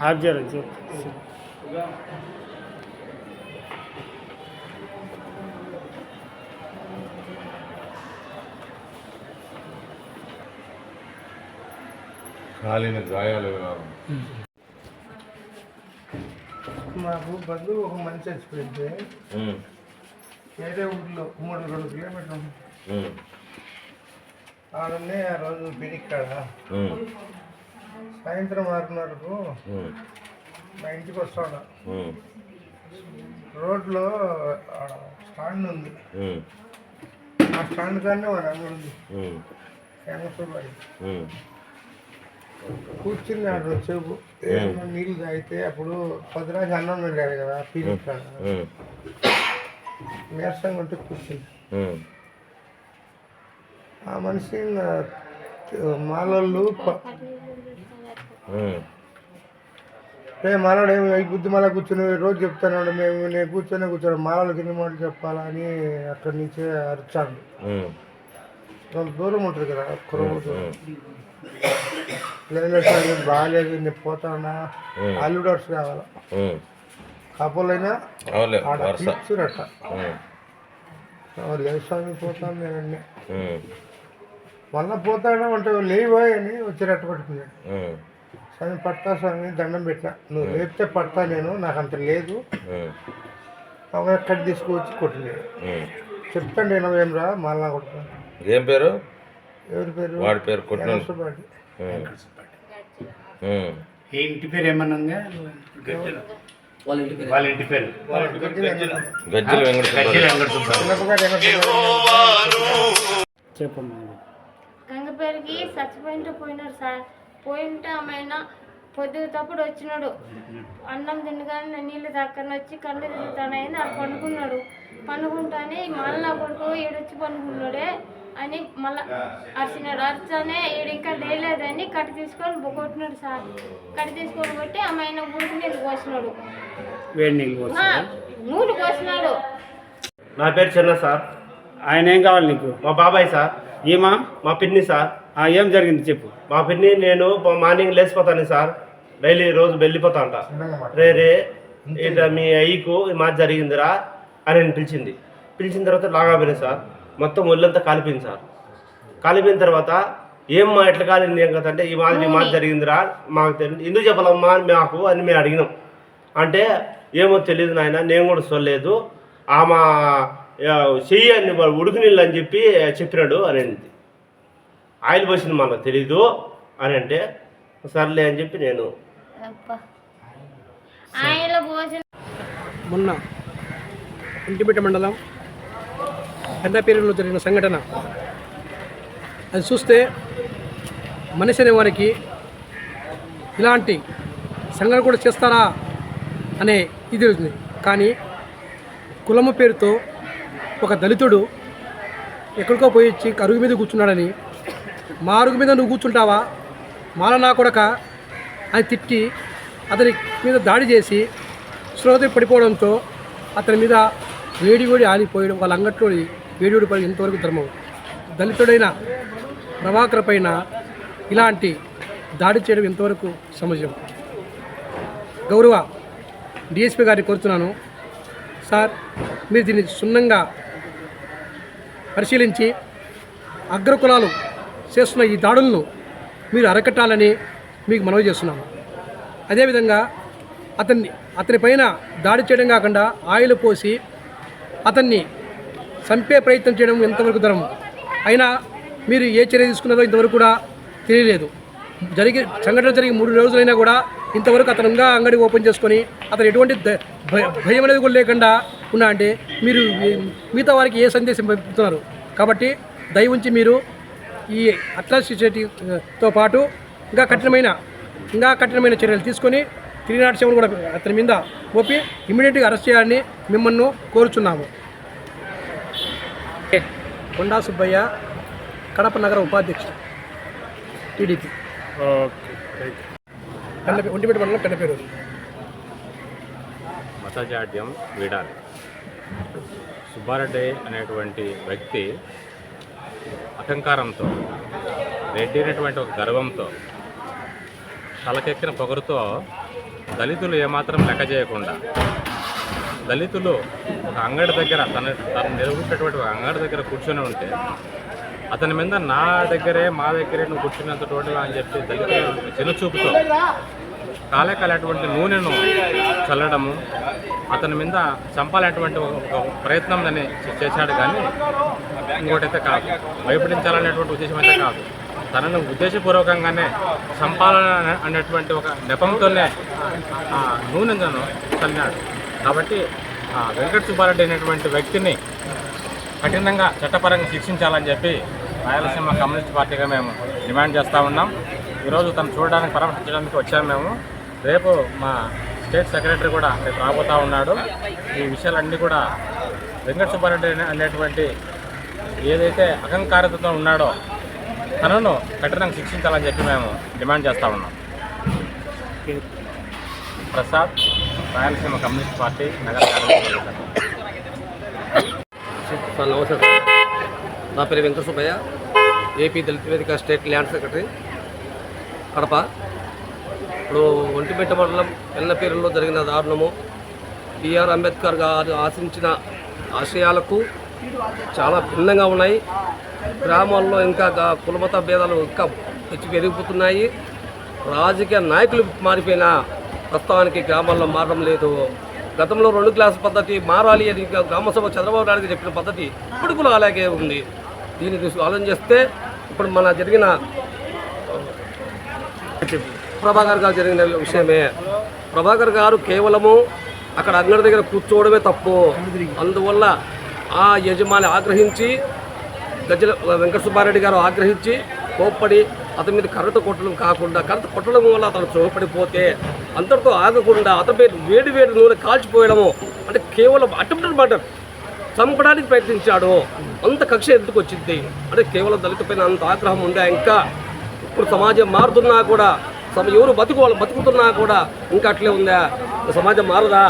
Of చేయాలి చెప్పు కాలిన గాయాల మాకు బంధువు ఒక మనిషి చచ్చిపోయింది వేరే ఊర్లో మూడు రెండు కిలోమీటర్లు. ఆడనే ఆ రోజు బిరిక్కాడ ఉమ్, సాయంత్రం ఆరున్నరకు మా ఇంటికి వస్తాడు. రోడ్లో స్టాండ్ ఉంది. ఆ స్టాండ్ కానీ వాడు అంగడి ఉంది. ఉమ్, కూర్చున్నాడు సేపు ఏమన్నా నీళ్ళు తాగితే అప్పుడు పొద్దురాజు అన్నం వెళ్ళాడు కదా పీరియడ్ నీరసంగా ఉంటే కూర్చుంది ఆ మనిషి మాలోళ్ళు రే మాలాడు ఏమి ఈ బుద్ధి మళ్ళీ కూర్చొని రోజు చెప్తాను మేము నేను కూర్చొని కూర్చోను మాలాడు కింద మాటలు చెప్పాలా అని అక్కడి నుంచే కొంత దూరం ఉంటుంది కదా లేదు సార్ నేను బాగాలేదు నేను పోతానా? అల్లుడర్స్ కావాలా. కపులైనా? లేదు స్వామి పోతాను నేను ఉమ్, మళ్ళీ పోతాడా అంటే లేవా అని వచ్చి రెట్ట పట్టుకున్నాడు. ఉమ్, స్వామి పడతా స్వామి దండం పెట్టినా. నువ్వు లేపితే పడతా నేను నాకు అంత లేదు. ఉమ్, అవి ఎక్కడ తీసుకువచ్చి ఉమ్. చెప్తాను నేను ఏం రా మళ్ళా కొడతాను ఏం పేరు? ఎవరి పేరు? వాడి పేరు కొట్టిన. ఇంటి పేరు ఏమన్నా వాళ్ళ ఇంటి పేరు. వాళ్ళ ఇంటి పేరు. గజ్జల. వెంకట సుబ్బారావు. చెప్పమ్మా. గంగపేరుకి చచ్చిపోయింటే పోయినాడు సార్. పోయింటే ఆమెన పొద్దుతప్పుడు వచ్చినాడు. అన్నం తినగానే నేను నీళ్ళు దక్కన వచ్చి కళ్ళు తిరుగుతానని అది పండుకున్నాడు. పండుకుంటానే మళ్ళా కొడుకు ఈడొచ్చి పండుకున్నాడే అని మళ్ళా అరిచినాడు. అరిచానే ఈడు ఇంకా లేలేదని కట్టి తీసుకొని కొట్టినాడు సార్. కట్టి తీసుకొని కొట్టి ఆమె ఆయన గుడికి నీళ్ళు పోసినాడు. నూనె పోసినాడు. నా పేరు చిన్న సార్. ఆయన ఏం కావాలి నీకు? మా బాబాయ్ సార్. ఏమా మా పిన్ని సార్. ఏం జరిగింది చెప్పు. మా పిన్ని నేను మార్నింగ్ లేచిపోతాను సార్. డైలీ రోజు వెళ్ళిపోతా అంట. రే రే ఇట్లా మీ అయ్యకు ఈ మాట జరిగిందిరా అని నేను పిలిచింది. పిలిచిన తర్వాత లాగాపోయింది సార్. మొత్తం ఒళ్ళంతా కాలిపోయింది సార్. కాలిపోయిన తర్వాత ఏం మా ఎట్లా కాలింది ఏం కదా అంటే ఈ మాదిరి ఈ మాట జరిగిందిరా మాకు తెలియదు ఎందుకు చెప్పాలమ్మా అని మాకు అని మేము అడిగినాం. అంటే ఏమో తెలియదు నాయన నేను కూడా చూడలేదు ఆమె ఆ, చెయ్యి అని వాడు ఉడుకు నీళ్ళు అని చెప్పి చెప్పినాడు అని అనింది. ఆయిల్ పోసింది మనకు తెలీదు అని అంటే సర్లే అని చెప్పి నేను మొన్న ఇంటిపేట మండలం పెద్దపేరులో జరిగిన సంఘటన. అది చూస్తే మనిషి అనే వారికి ఇలాంటి సంఘటన కూడా చేస్తారా అనే ఇది ఉంది కానీ కులము పేరుతో ఒక దళితుడు ఎక్కడికో పోయి వచ్చి అరుగు మీద కూర్చున్నాడని మా అరుగు మీద నువ్వు కూర్చుంటావా? మాల నా కొడక అని తిట్టి అతని మీద దాడి చేసి శ్రోత పడిపోవడంతో అతని మీద వేడి వేడి ఆలిపోయడం వాళ్ళ అంగట్లో వేడి వేడి పడి ఇంతవరకు ధర్మం? దళితుడైన ప్రభాకర్ పైన ఇలాంటి దాడి చేయడం ఎంతవరకు సమాజం? గౌరవ డిఎస్పీ గారిని కోరుతున్నాను. సార్ మీరు దీన్ని క్షుణ్ణంగా పరిశీలించి అగ్రకులాలు చేస్తున్న ఈ దాడులను మీరు అరకట్టాలని మీకు మనవి చేస్తున్నాను అదేవిధంగా అతన్ని అతని పైన దాడి చేయడం కాకుండా ఆయిల్ పోసి అతన్ని చంపే ప్రయత్నం చేయడం ఎంతవరకు ధరం అయినా మీరు ఏ చర్య తీసుకున్నారో ఇంతవరకు కూడా తెలియలేదు. జరిగి సంఘటన జరిగి మూడు రోజులైనా కూడా ఇంతవరకు అతను ఇంకా అంగడి ఓపెన్ చేసుకొని అతను ఎటువంటి ద- భయ- భయం అనేది కూడా లేకుండా ఉన్నా అంటే మీరు మిగతా వారికి ఏ సందేశం పంపుతున్నారు? కాబట్టి దయ ఉంచి మీరు ఈ అట్రాసిటీతో పాటు ఇంకా కఠినమైన ఇంకా కఠినమైన చర్యలు తీసుకొని త్రీ నాట్ సెవెన్ కూడా అతని మీద మోపి ఇమీడియట్గా అరెస్ట్ చేయాలని మిమ్మల్ని కోరుచున్నాము. కొండా సుబ్బయ్య కడప నగర ఉపాధ్యక్షుడు టీడీపీ. ఒంటిపేట మండలం పెద్దపేరు మతజాడ్యం వీడాలి. సుబ్బారెడ్డి అనేటువంటి వ్యక్తి అహంకారంతో రెడ్డైనటువంటి ఒక గర్వంతో తలకెక్కిన పొగరుతో దళితులు ఏమాత్రం లెక్క చేయకుండా దళితులు ఒక అంగడి దగ్గర తన తను నిర్వహించినటువంటి ఒక అంగడి దగ్గర కూర్చొని ఉంటే అతని మీద నా దగ్గరే మా దగ్గరే నువ్వు కూర్చున్నంత టోటల్ అని చెప్పి దళితులు చిన్నచూపుతో కాలే కాలేటువంటి నూనెను చల్లడము అతని మీద చంపాలనేటువంటి ఒక ఒక ప్రయత్నం అని చేశాడు. కానీ ఇంకోటైతే కాదు. భయపడించాలనేటువంటి ఉద్దేశం అయితే కాదు. తనను ఉద్దేశపూర్వకంగానే చంపాలని అనేటువంటి ఒక నెపంతోనే నూనెను చల్లినాడు. కాబట్టి ఆ వెంకట సుబ్బారెడ్డి అనేటువంటి వ్యక్తిని కఠినంగా చట్టపరంగా శిక్షించాలని చెప్పి రాయలసీమ కమ్యూనిస్ట్ పార్టీగా మేము డిమాండ్ చేస్తూ ఉన్నాం. ఈరోజు తను చూడడానికి పరామర్శించడానికి వచ్చాము మేము. రేపు మా స్టేట్ సెక్రటరీ కూడా రేపు రాబోతూ ఉన్నాడు. ఈ విషయాలన్నీ కూడా వెంకట సుబ్బారెడ్డి అనే- అనేటువంటి ఏదైతే అహంకారతతో ఉన్నాడో తనను కఠినంగా శిక్షించాలని చెప్పి మేము డిమాండ్ చేస్తూ ఉన్నాం. ప్రసాద్ రాయలసీమ కమ్యూనిస్ట్ పార్టీ నగర సార్ నమస్తే సార్ నా పేరు వెంకట సుబ్బయ్య ఏపీ దళిత వేదిక స్టేట్ ల్యాండ్ సెక్రటరీ కడప. ఇప్పుడు ఒంటిమిట్ట మండలం ఎల్లపేరులో జరిగిన దారుణము. బిఆర్ అంబేద్కర్ గారు ఆశించిన ఆశయాలకు చాలా భిన్నంగా ఉన్నాయి. గ్రామాల్లో ఇంకా కులమత భేదాలు ఇంకా పెంచి పెరిగిపోతున్నాయి రాజకీయ నాయకులు మారిపోయిన ప్రస్తుతానికి గ్రామాల్లో మారడం లేదు. గతంలో రెండు క్లాస్ పద్ధతి మారాలి అని ఇంకా గ్రామసభ చంద్రబాబు నాయుడు చెప్పిన పద్ధతి ఇప్పుడు కూడా అలాగే ఉంది. దీన్ని ఆలోచన చేస్తే ఇప్పుడు మన జరిగిన ప్రభాకర్ గారు జరిగిన విషయమే. ప్రభాకర్ గారు కేవలము అక్కడ అంగడి దగ్గర కూర్చోవడమే తప్పు. అందువల్ల ఆ యజమాని ఆగ్రహించి గజ్జల వెంకట సుబ్బారెడ్డి గారు ఆగ్రహించి కోప్పడి అతని మీద కర్రతో కొట్టడం కాకుండా కర్రతో కొట్టడం వల్ల అతను చోపడిపోతే అంతటితో ఆగకుండా అతని మీద వేడి వేడి నూనె కాల్చిపోయడము అంటే కేవలం అటెంప్టెడ్ మర్డర్. చంపడానికి ప్రయత్నించాడు. అంత కక్ష ఎందుకు వచ్చింది? అంటే కేవలం దళిత పైన అంత ఆగ్రహం ఉందా ఇంకా? ఇప్పుడు సమాజం మారుతున్నా కూడా సమ ఎవరు బతుకు వాళ్ళు బతుకుతున్నా కూడా ఇంకా అట్లే ఉందా? సమాజం మారదా?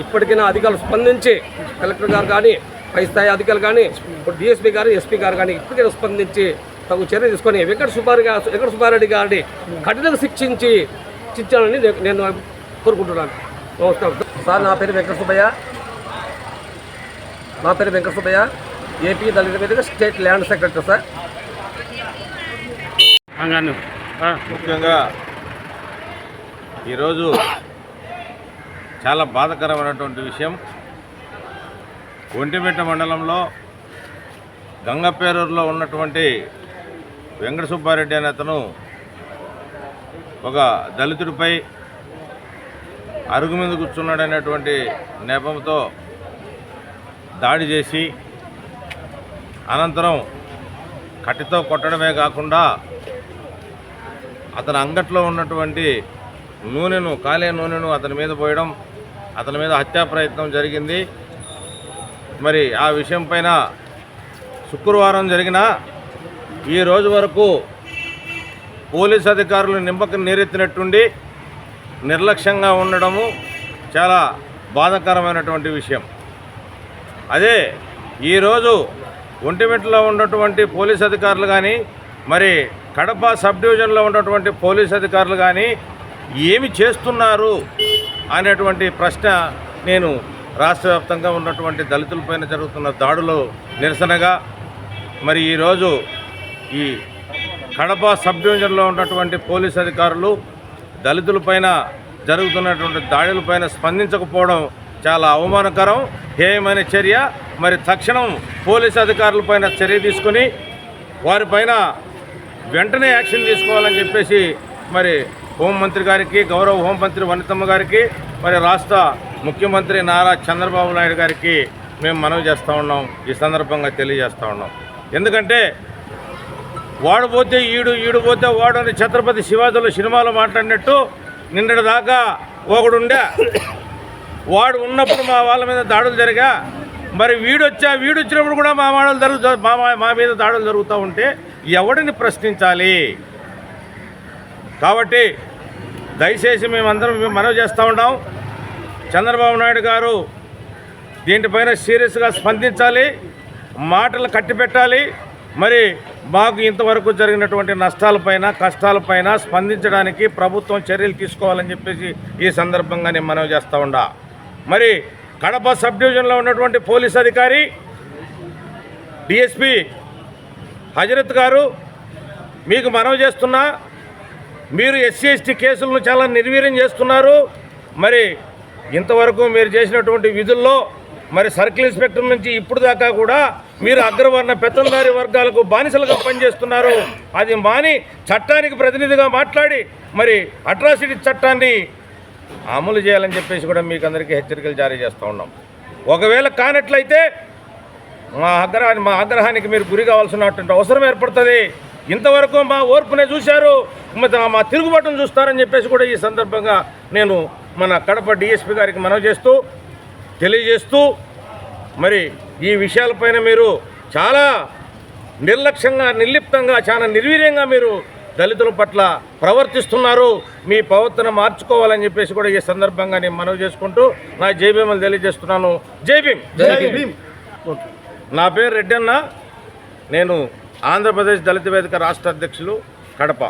ఇప్పటికైనా అధికారులు స్పందించి కలెక్టర్ గారు కానీ పై స్థాయి అధికారులు కానీ ఇప్పుడు డిఎస్పీ గారు ఎస్పీ గారు కానీ ఇప్పటికైనా స్పందించి తగు చర్య తీసుకొని వెంకట సుబ్బారెడ్డి గారు వెంకట సుబ్బారెడ్డి గారిని కఠినంగా శిక్షించి శిక్షాలని నేను- నేను కోరుకుంటున్నాను. నమస్కారం. సార్ నా పేరు వెంకట సుబ్బయ్య. నా పేరు వెంకట సుబ్బయ్య. ఏపీ దళిత వేదిక స్టేట్ ల్యాండ్ సెక్రటరీ సార్. ముఖ్యంగా ఈరోజు చాలా బాధకరమైనటువంటి విషయం. ఒంటిమిట్ట మండలంలో గంగపేరూరులో ఉన్నటువంటి వెంకట సుబ్బారెడ్డి అనే అతను ఒక దళితుడిపై అరుగు మీద కూర్చున్నాడనేటువంటి నేపంతో దాడి చేసి అనంతరం కట్టితో కొట్టడమే కాకుండా అతని అంగట్లో ఉన్నటువంటి నూనెను కాలే నూనెను అతని మీద పోయడం అతని మీద హత్యా ప్రయత్నం జరిగింది. మరి ఆ విషయం పైన శుక్రవారం జరిగిన ఈ రోజు వరకు పోలీస్ అధికారులు నింపక నీరెత్తినట్టుండి నిర్లక్ష్యంగా ఉండడము చాలా బాధాకరమైనటువంటి విషయం. అదే ఈరోజు ఒంటిమిట్టలో ఉన్నటువంటి పోలీస్ అధికారులు కానీ మరి కడప సబ్ డివిజన్లో ఉన్నటువంటి పోలీస్ అధికారులు కానీ ఏమి చేస్తున్నారు అనేటువంటి ప్రశ్న నేను రాష్ట్ర వ్యాప్తంగా ఉన్నటువంటి దళితులపైన జరుగుతున్న దాడులు నిరసనగా మరి ఈరోజు ఈ కడప సబ్ డివిజన్లో ఉన్నటువంటి పోలీస్ అధికారులు దళితులపైన జరుగుతున్నటువంటి దాడులపైన స్పందించకపోవడం చాలా అవమానకరం హేయమైన చర్య. మరి తక్షణం పోలీస్ అధికారులపైన చర్య తీసుకొని వారిపైన వెంటనే యాక్షన్ తీసుకోవాలని చెప్పేసి మరి హోంమంత్రి గారికి గౌరవ హోంమంత్రి వనితమ్మ గారికి మరి రాష్ట్ర ముఖ్యమంత్రి నారా చంద్రబాబు నాయుడు గారికి మేము మనవి చేస్తూ ఉన్నాం. ఈ సందర్భంగా తెలియజేస్తూ ఉన్నాం. ఎందుకంటే వాడు పోతే ఈడు ఈడు పోతే వాడు అని ఛత్రపతి శివాజీలో సినిమాలో మాట్లాడినట్టు నిన్నటి దాకా ఒకడుండే. వాడు ఉన్నప్పుడు మా వాళ్ళ మీద దాడులు జరిగా. మరి వీడొచ్చా వీడు వచ్చినప్పుడు కూడా మా మాడలు జరుగు మా మా- మీద దాడులు జరుగుతూ ఉంటే ఎవడిని ప్రశ్నించాలి? కాబట్టి దయచేసి మేమందరం మేము మనవి చేస్తూ ఉన్నాం. చంద్రబాబు నాయుడు గారు దీనిపైన సీరియస్గా స్పందించాలి మాటలు కట్టిపెట్టాలి. మరి మాకు ఇంతవరకు జరిగినటువంటి నష్టాలపైన కష్టాలపైన స్పందించడానికి ప్రభుత్వం చర్యలు తీసుకోవాలని చెప్పేసి ఈ సందర్భంగా నేను మనవి చేస్తూ ఉండా. మరి కడప సబ్ డివిజన్లో ఉన్నటువంటి పోలీస్ అధికారి డిఎస్పి హజరత్ గారు మీకు మనవి చేస్తున్నా. మీరు ఎస్సీ ఎస్టీ కేసులను చాలా నిర్వీర్యం చేస్తున్నారు. మరి ఇంతవరకు మీరు చేసినటువంటి విధుల్లో మరి సర్కిల్ ఇన్స్పెక్టర్ నుంచి ఇప్పుడు దాకా కూడా మీరు అగ్రవర్ణ పెత్తందారి వర్గాలకు బానిసలుగా పనిచేస్తున్నారు. అది మాని చట్టానికి ప్రతినిధిగా మాట్లాడి మరి అట్రాసిటీ చట్టాన్ని అమలు చేయాలని చెప్పేసి కూడా మీకు అందరికీ హెచ్చరికలు జారీ చేస్తూ ఉన్నాం. ఒకవేళ కానట్లయితే మా ఆగ్రహాన్ని మా ఆగ్రహానికి మీరు గురి కావాల్సినటువంటి అవసరం ఏర్పడుతుంది. ఇంతవరకు మా ఓర్పునే చూశారు. మా తిరుగుబాటును చూస్తారని చెప్పేసి కూడా ఈ సందర్భంగా నేను మన కడప డిఎస్పి గారికి మనవి చేస్తూ తెలియజేస్తూ మరి ఈ విషయాలపైన మీరు చాలా నిర్లక్ష్యంగా నిర్లిప్తంగా చాలా నిర్వీర్యంగా మీరు దళితుల పట్ల ప్రవర్తిస్తున్నారు. మీ ప్రవర్తన మార్చుకోవాలని చెప్పేసి కూడా ఈ సందర్భంగా నేను మనవి చేసుకుంటూ నా జై భీమలు తెలియజేస్తున్నాను. జై భీమ్. నా పేరు రెడ్డన్న. నేను ఆంధ్రప్రదేశ్ దళిత వేదిక రాష్ట్ర అధ్యక్షులు కడప.